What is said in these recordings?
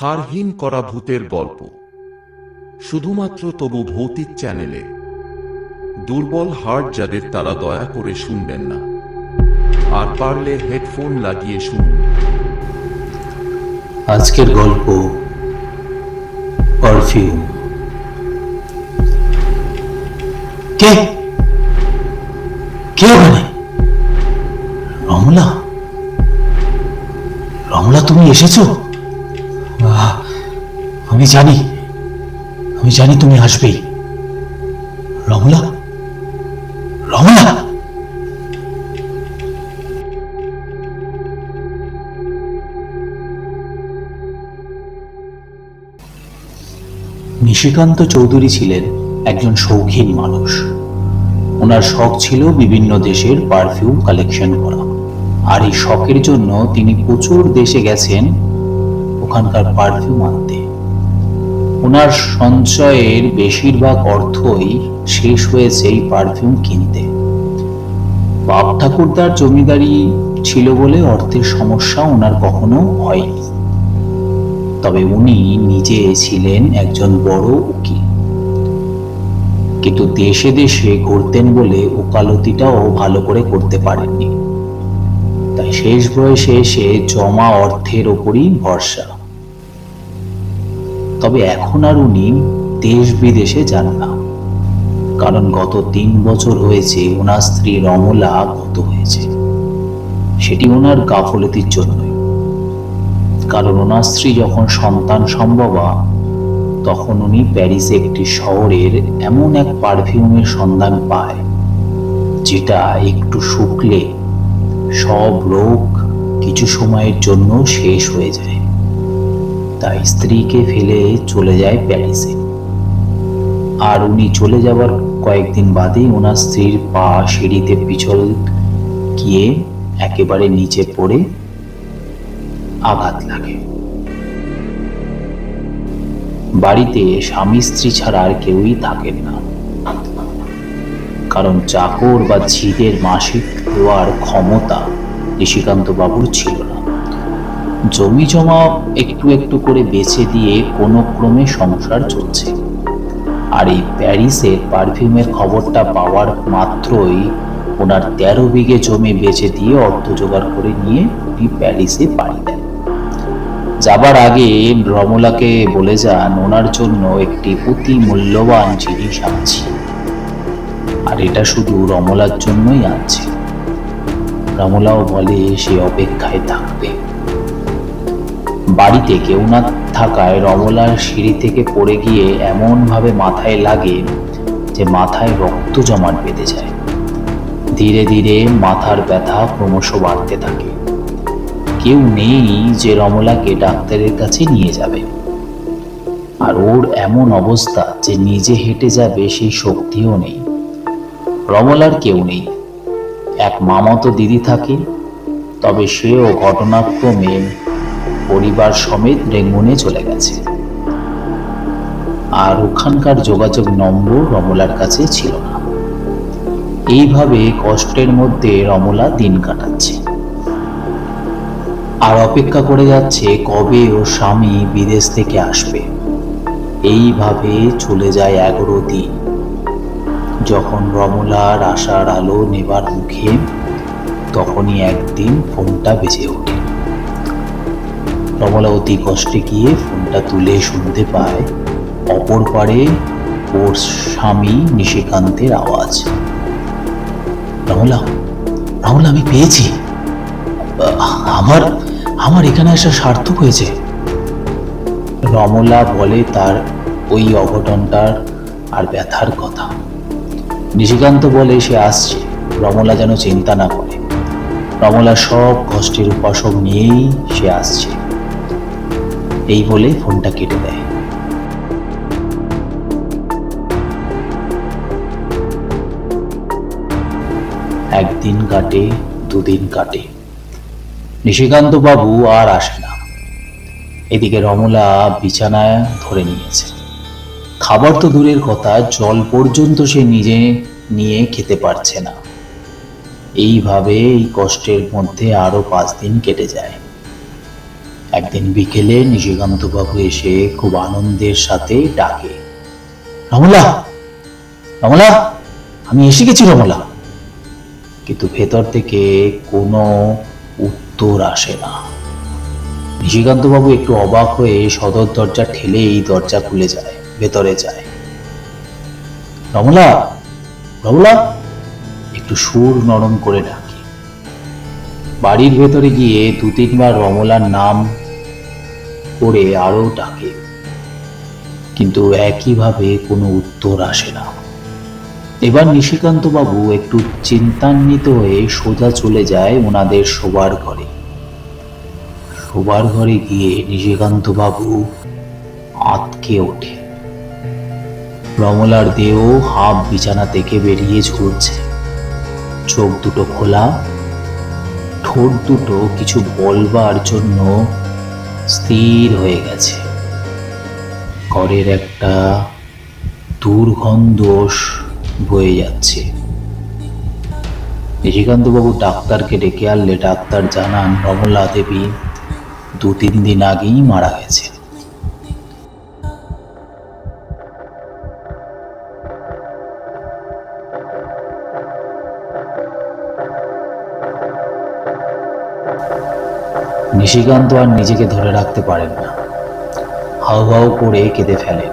হারহীন করা ভূতের গল্প। শুধুমাত্র তবু ভৌতিক চ্যানেলে। দুর্বল হার্ট যাদের তারা দয়া করে শুনবেন না। আর পারলে হেডফোন লাগিয়ে শুনুন। আজকের গল্প, পারফিউম। কে? কে রমলা? রমলা, তুমি এসেছ? আমি জানি আমি জানি তুমি আসবেই রমলা রমলা নিশিকান্ত চৌধুরী ছিলেন একজন শৌখিন মানুষ। ওনার শখ ছিল বিভিন্ন দেশের পারফিউম কালেকশন করা। আর এই শখের জন্য তিনি প্রচুর দেশে গেছেন ওখানকার পারফিউম আনতে। ওনার সঞ্চয়ের বেশিরভাগ অর্থই শেষ হয়েছে এই পারফিউম কিনতে। বাপ ঠাকুরদার জমিদারি ছিল বলে অর্থের সমস্যা ওনার কখনো হয়নি। তবে উনি নিজে ছিলেন একজন বড় উকিল। কিন্তু দেশে দেশে ঘুরতেন বলে ওকালতিটাও ভালো করে করতে পারেননি। তাই শেষ বয়সে এসে জমা অর্থের ওপরই ভরসা। তবে এখন আর উনি দেশ বিদেশে যান না। কারণ গত তিন বছর হয়েছে ওনার স্ত্রী রমলা গত হয়েছে। সেটি ওনার গাফলতির জন্যই। কারণ ওনার স্ত্রী যখন সন্তান সম্ভবা, তখন উনি প্যারিসে একটি শহরের এমন এক পারফিউমের সন্ধান পায়, যেটা একটু শুকলে সব রোগ কিছু সময়ের জন্য শেষ হয়ে যায়। তাই স্ত্রীকে ফেলে চলে যায় প্যারিসে। আর উনি চলে যাবার কয়েকদিন বাদেই ওনার স্ত্রীর পা সিঁড়িতে পিছল গিয়ে একেবারে নিচে পড়ে আঘাত লাগে। বাড়িতে স্বামী স্ত্রী ছাড়া আর কেউই থাকেন না। কারণ চাকর বা ঝিদের মাসিক দেওয়ার ক্ষমতা নিশিকান্ত বাবুর ছিল জমি জমা একটু একটু করে বেচে দিয়ে কোনো ক্রমে সংসার চলছে। আর এই প্যারিসের পারফিউমের খবরটা পাওয়ার মাত্রই ওনার তেরো বিঘে জমি বেচে দিয়ে অর্থ জোগাড় করে নিয়ে উনি প্যারিসে পাড়ি দেন। যাবার আগে রমলাকে বলে যান, ওনার জন্য একটি অতি মূল্যবান জিনিস আনছি। আর এটা শুধু রমলার জন্যই আনছে। রমলাও বলে, সে অপেক্ষায় থাকবে। বাড়িতে কেউ না থাকায় রমলার সিঁড়ি থেকে পড়ে গিয়ে এমন ভাবে মাথায় লাগে যে মাথায় রক্ত জমাট বেঁধে যায়। ধীরে ধীরে মাথার ব্যথা ক্রমশ বাড়তে থাকে। কেউ নেই যে রমলাকে ডাক্তারের কাছে নিয়ে যাবে। আর ওর এমন অবস্থা যে নিজে হেঁটে যাবে সেই শক্তিও নেই। রমলার কেউ নেই। এক মামাতো দিদি থাকে, তবে সেও ঘটনাক্রমে পরিবার সমেত রেঙ্গুনে চলে গেছে। আর ওখানকার যোগাযোগ নম্বর রমলার কাছে ছিল না। এইভাবে কষ্টের মধ্যে রমলা দিন কাটাচ্ছে। আর অপেক্ষা করে যাচ্ছে কবে ওর স্বামী বিদেশ থেকে আসবে। এইভাবে চলে যায় এগারো দিন। যখন রমলার আশার আলো নেবার মুখে, তখনই একদিন ফোনটা বেজে ওঠে। রমলা অতি কষ্টে গিয়ে ফোনটা তুলে শুনতে পায়। অপর পারে ওর স্বামী নিশিকান্তের আওয়াজ। রমলা রমলা আমি পেয়েছি। আমার আমার এখানে আসা সার্থক হয়েছে। রমলা বলে তার ওই অঘটনটার আর ব্যথার কথা। নিশিকান্ত বলে সে আসছে। রমলা যেন চিন্তা না করে। রমলা সব কষ্টের উপাসক নিয়েই সে আসছে। এই বলে ফোনটা কেটে দেয়। একদিন কাটে, দুদিন কাটে। নিশিকান্ত বাবু আর আসে না। এদিকে রমলা বিছানায় ধরে নিয়েছে। খাবার তো দূরের কথা, জল পর্যন্ত সে নিজে নিয়ে খেতে পারছে না। এইভাবে এই কষ্টের মধ্যে আরও পাঁচ দিন কেটে যায়। একদিন বিকেলে বাবু এসে খুব আনন্দের সাথে ডাকে, রমলা রমলা, আমি এসে গেছি রমলা। কিন্তু ভেতর থেকে কোনো উত্তর আসে না। নিশিকান্ত বাবু একটু অবাক হয়ে সদর দরজা ঠেলে এই দরজা খুলে যায়, ভেতরে যায়। রমলা রমলা, একটু সুর নরম করে ডাকে। বাড়ির ভেতরে গিয়ে দু তিনবার রমলার নাম করে আরও ডাকে। কিন্তু একইভাবে কোনো উত্তর আসে না। এবার নিশিকান্ত বাবু একটু চিন্তান্বিত হয়ে সোজা চলে যায় ওনাদের শোবার ঘরে। শোবার ঘরে গিয়ে নিশিকান্ত বাবু আতকে ওঠে। রমলার দেহ হাফ বিছানা থেকে বেরিয়ে ঝুলছে। চোখ দুটো খোলা। ঠোঁট দুটো কিছু বলবার জন্য স্থির হয়ে গেছে। ঘরের একটা দুর্গন্ধ বয়ে যাচ্ছে। নিশিকান্তবাবু ডাক্তারকে ডেকে আনলে ডাক্তার জানান, রমলা দেবী দু তিন দিন আগেই মারা গেছে নিশিকান্ত আর নিজেকে ধরে রাখতে পারেন না। হাউ হাউ করে কেঁদে ফেলেন।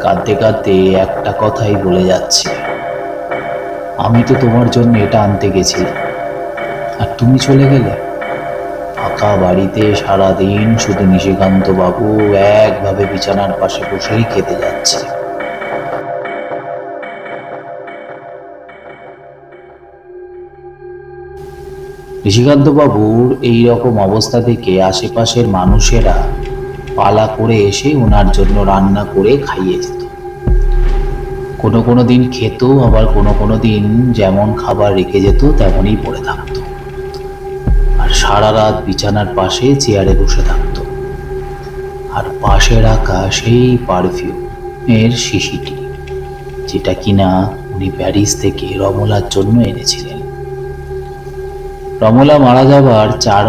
কাঁদতে কাঁদতে একটা কথাই বলে যাচ্ছে। আমি তো তোমার জন্য এটা আনতে গেছিলাম আর তুমি চলে গেলে? ফাঁকা বাড়িতে সারাদিন শুধু নিশিকান্ত বাবু একভাবে বিছানার পাশে বসেই খেতে যাচ্ছে। নিশিকান্ত বাবুর এই রকম অবস্থা থেকে আশেপাশের মানুষেরা পালা করে এসে ওনার জন্য রান্না করে খাইয়ে যেত কোনো কোনো দিন খেত, আবার কোনো কোনো দিন যেমন খাবার রেখে যেত, তেমনই পড়ে থাকতো। আর সারা রাত বিছানার পাশে চেয়ারে বসে থাকতো। আর পাশে রাখা সেই পারফিউম এর শিশিটি, যেটা কিনা উনি প্যারিস থেকে রমলার জন্য এনেছিলেন। রমলা মারা যাবার চার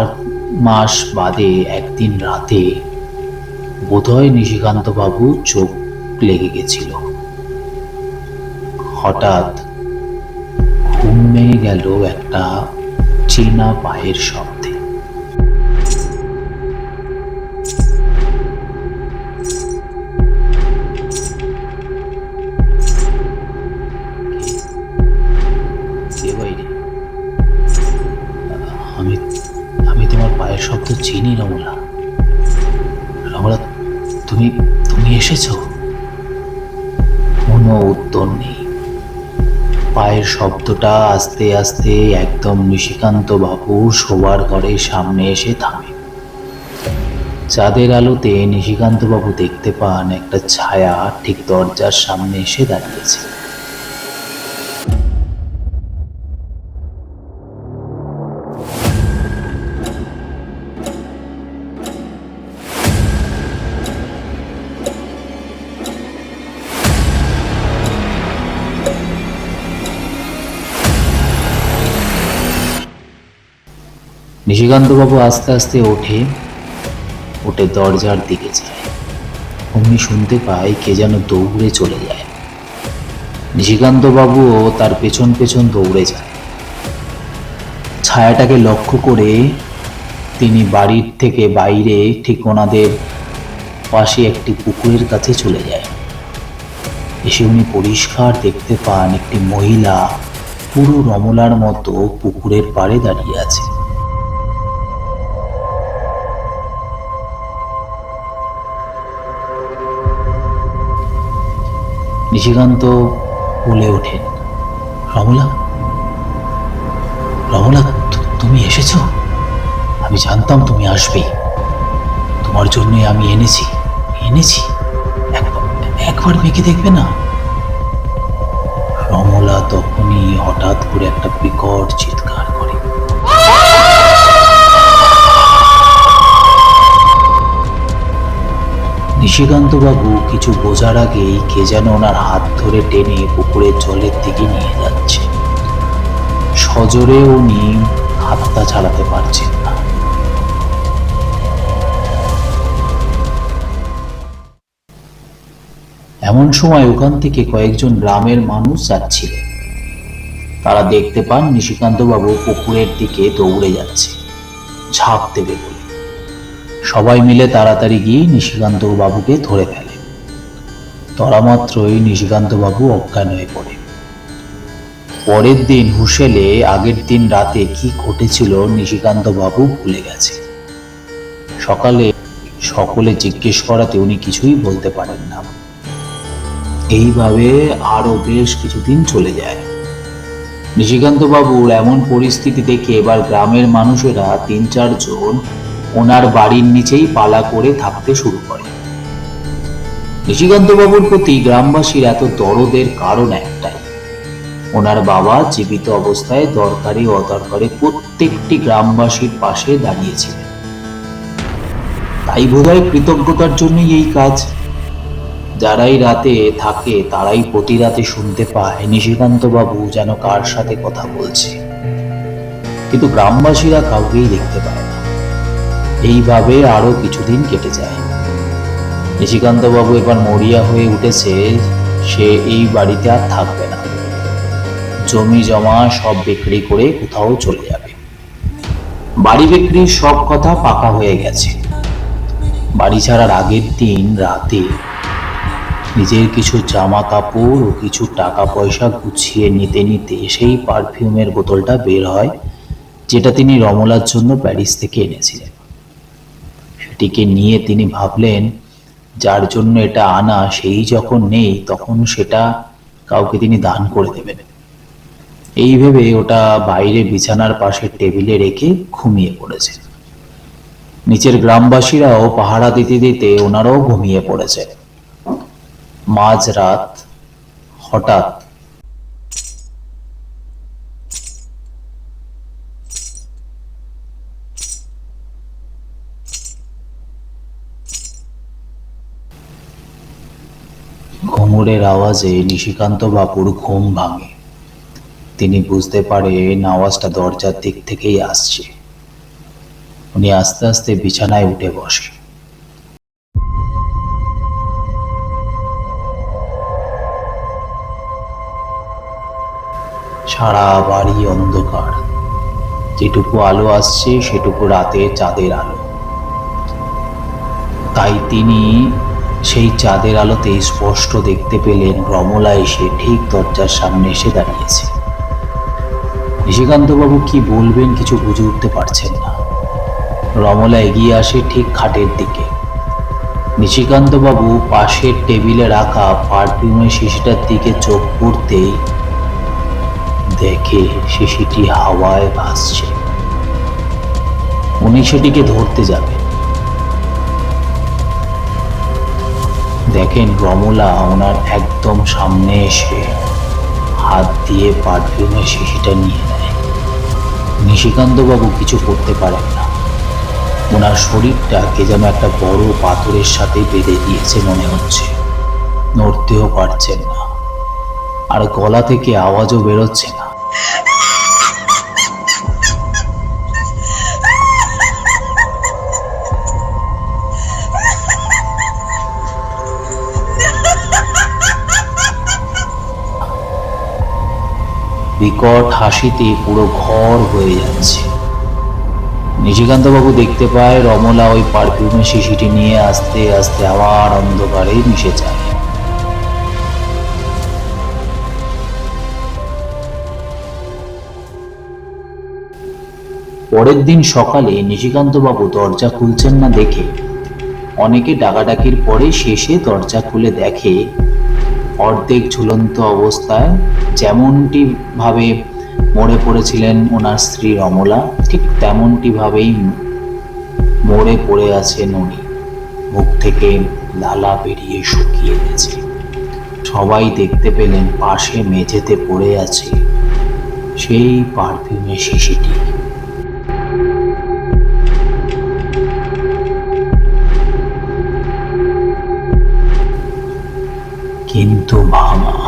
মাস বাদে একদিন রাতে বোধহয় নিশিকান্ত বাবু চোখ লেগে গেছিল। হঠাৎ ঘুম ভেঙে গেল একটা চেনা পায়ের শব্দে। তুমি তুমি এসেছ? কোনো উত্তর নেই। পায়ের শব্দটা আস্তে আস্তে একদম নিশিকান্ত বাবু শোবার ঘরের সামনে এসে থামে। চাঁদের আলোতে নিশিকান্ত বাবু দেখতে পান একটা ছায়া ঠিক দরজার সামনে এসে দাঁড়িয়েছে। নিশিকান্তবাবু আস্তে আস্তে ওঠে, উঠে দরজার দিকে যায়। অমনি শুনতে পায় কে যেন দৌড়ে চলে যায়। নিশিকান্তবাবুও তার পেছন পেছন দৌড়ে যায়। ছায়াটাকে লক্ষ্য করে তিনি বাড়ির থেকে বাইরে ঠিক ওনাদের পাশে একটি পুকুরের কাছে চলে যায়। এসে উনি পরিষ্কার দেখতে পান একটি মহিলা পুরো রমলার মতো পুকুরের পাড়ে দাঁড়িয়ে আছে। নিশিকান্ত বলে ওঠেন রমলা রমলা তুমি এসেছ? আমি জানতাম তুমি আসবে। তোমার জন্যই আমি এনেছি এনেছি। একবার মেখে দেখবে না? রমলা তখনই হঠাৎ করে একটা বিকট চিৎকার নিশিকান্তবাবু কিছু বোঝার আগেই কে যেন ওনার হাত ধরে টেনে পুকুরের জলের দিকে নিয়ে যাচ্ছে। সজোরে উনি হাতটা ছাড়াতে পারছেন না। এমন সময় ওখান থেকে কয়েকজন গ্রামের মানুষ যাচ্ছিলেন। তারা দেখতে পান নিশিকান্তবাবু পুকুরের দিকে দৌড়ে যাচ্ছে। ঝাঁপ দেবে বলে। সবাই মিলে তাড়াতাড়ি গিয়ে নিশিকান্ত বাবুকে ধরে ফেলে। তরা মাত্রই নিশিকান্ত বাবু অজ্ঞান হয়ে পড়ে। পরের দিন হুসেলে আগের দিন রাতে কি ঘটেছিল নিশিকান্ত বাবু ভুলে গেছে। সকালে সকলে জিজ্ঞেস করাতে উনি কিছুই বলতে পারেন না। এইভাবে আরও বেশ কিছুদিন চলে যায়। নিশিকান্ত বাবুর এমন পরিস্থিতি দেখে এবার গ্রামের মানুষেরা তিন চারজন ওনার বাড়ির নিচেই পালা করে থাকতে শুরু করে। নিশিকান্ত বাবুর প্রতি গ্রামবাসীর এত দরদের কারণ একটাই। ওনার বাবা জীবিত অবস্থায় দরকারি অদরকারি প্রত্যেকটি গ্রামবাসীর পাশে দাঁড়িয়েছিলেন। তাই বোধহয় কৃতজ্ঞতার জন্যই এই কাজ। যারাই রাতে থাকে, তারাই প্রতি রাতে শুনতে পায় নিশিকান্ত বাবু যেন কার সাথে কথা বলছে। কিন্তু গ্রামবাসীরা কাউকেই দেখতে পায় এইভাবে আরও কিছুদিন কেটে যায়। নিশিকান্ত বাবু এবার মরিয়া হয়ে উঠেছে, সে এই বাড়িতে আর থাকবে না। জমি জমা সব বিক্রি করে কোথাও চলে যাবে। বাড়ি বিক্রির সব কথা পাকা হয়ে গেছে। বাড়ি ছাড়ার আগের দিন রাতে নিজের কিছু জামা কাপড় ও কিছু টাকা পয়সা গুছিয়ে নিতে নিতে সেই পারফিউমের বোতলটা বের হয়, যেটা তিনি রমলার জন্য প্যারিস থেকে এনেছিলেন। সেটিকে নিয়ে তিনি ভাবলেন, যার জন্য এটা আনা সেই যখন নেই, তখন সেটা কাউকে তিনি দান করে দেবেন। এই ভেবে ওটা বাইরে বিছানার পাশে টেবিলে রেখে ঘুমিয়ে পড়েছে। নিচের গ্রামবাসীরাও পাহারা দিতে দিতে ওনারাও ঘুমিয়ে পড়েছে। মাঝরাত হঠাৎ ঘুঙুরের আওয়াজে নিশিকান্ত বাবুর ঘুম ভাঙে। তিনি বুঝতে পারেন আওয়াজটা দরজার দিক থেকেই আসছে। উনি আস্তে আস্তে বিছানায় উঠে বসে। সারা বাড়ি অন্ধকার। যেটুকু আলো আসছে, সেটুকু রাতে চাঁদের আলো। তাই তিনি সেই চাঁদের আলোতে স্পষ্ট দেখতে পেলেন রমলা এসে ঠিক দরজার সামনে এসে দাঁড়িয়েছে। নিশিকান্তবাবু কি বলবেন কিছু বুঝে উঠতে পারছেন না। রমলা এগিয়ে আসে ঠিক খাটের দিকে। নিশিকান্তবাবু পাশের টেবিলে রাখা পারফিউমের শিশিটার দিকে চোখ পড়তেই দেখে শিশিটি হাওয়ায় ভাসছে। উনি সেটিকে ধরতে যাবে। দেখেন রমলা ওনার একদম সামনে এসে হাত দিয়ে পারফিউমের শিশিটা নিয়ে নেয়। নিশিকান্তবাবু কিছু করতে পারেন না। ওনার শরীরটা কে যেন একটা বড় পাথরের সাথে বেঁধে দিয়েছে মনে হচ্ছে। নড়তেও পারছেন না। আর গলা থেকে আওয়াজও বেরোচ্ছে না। বিকট হাসিতে পুরো ঘর হয়ে যাচ্ছে। নিশিকান্তবাবু দেখতে পায় রমলা ওই পারফিউমের শিশিটি নিয়ে আস্তে আস্তে আবার অন্ধকারে মিশে যায়। পরের দিন সকালে নিশিকান্তবাবু দরজা খুলছেন না দেখে অনেকে ডাকাডাকির পরে শেষে দরজা খুলে দেখে অর্ধেক ঝুলন্ত অবস্থায় যেমনটি ভাবে মরে পড়েছিলেন ওনার স্ত্রী রমলা, ঠিক তেমনটি ভাবেই মরে পড়ে আছে ননি মুখ থেকে লালা বেরিয়ে শুকিয়ে গেছে। সবাই দেখতে পেলেন পাশে মেঝেতে পড়ে আছে সেই পারফিউমের শিশিটি। কিন্তু ভাঙা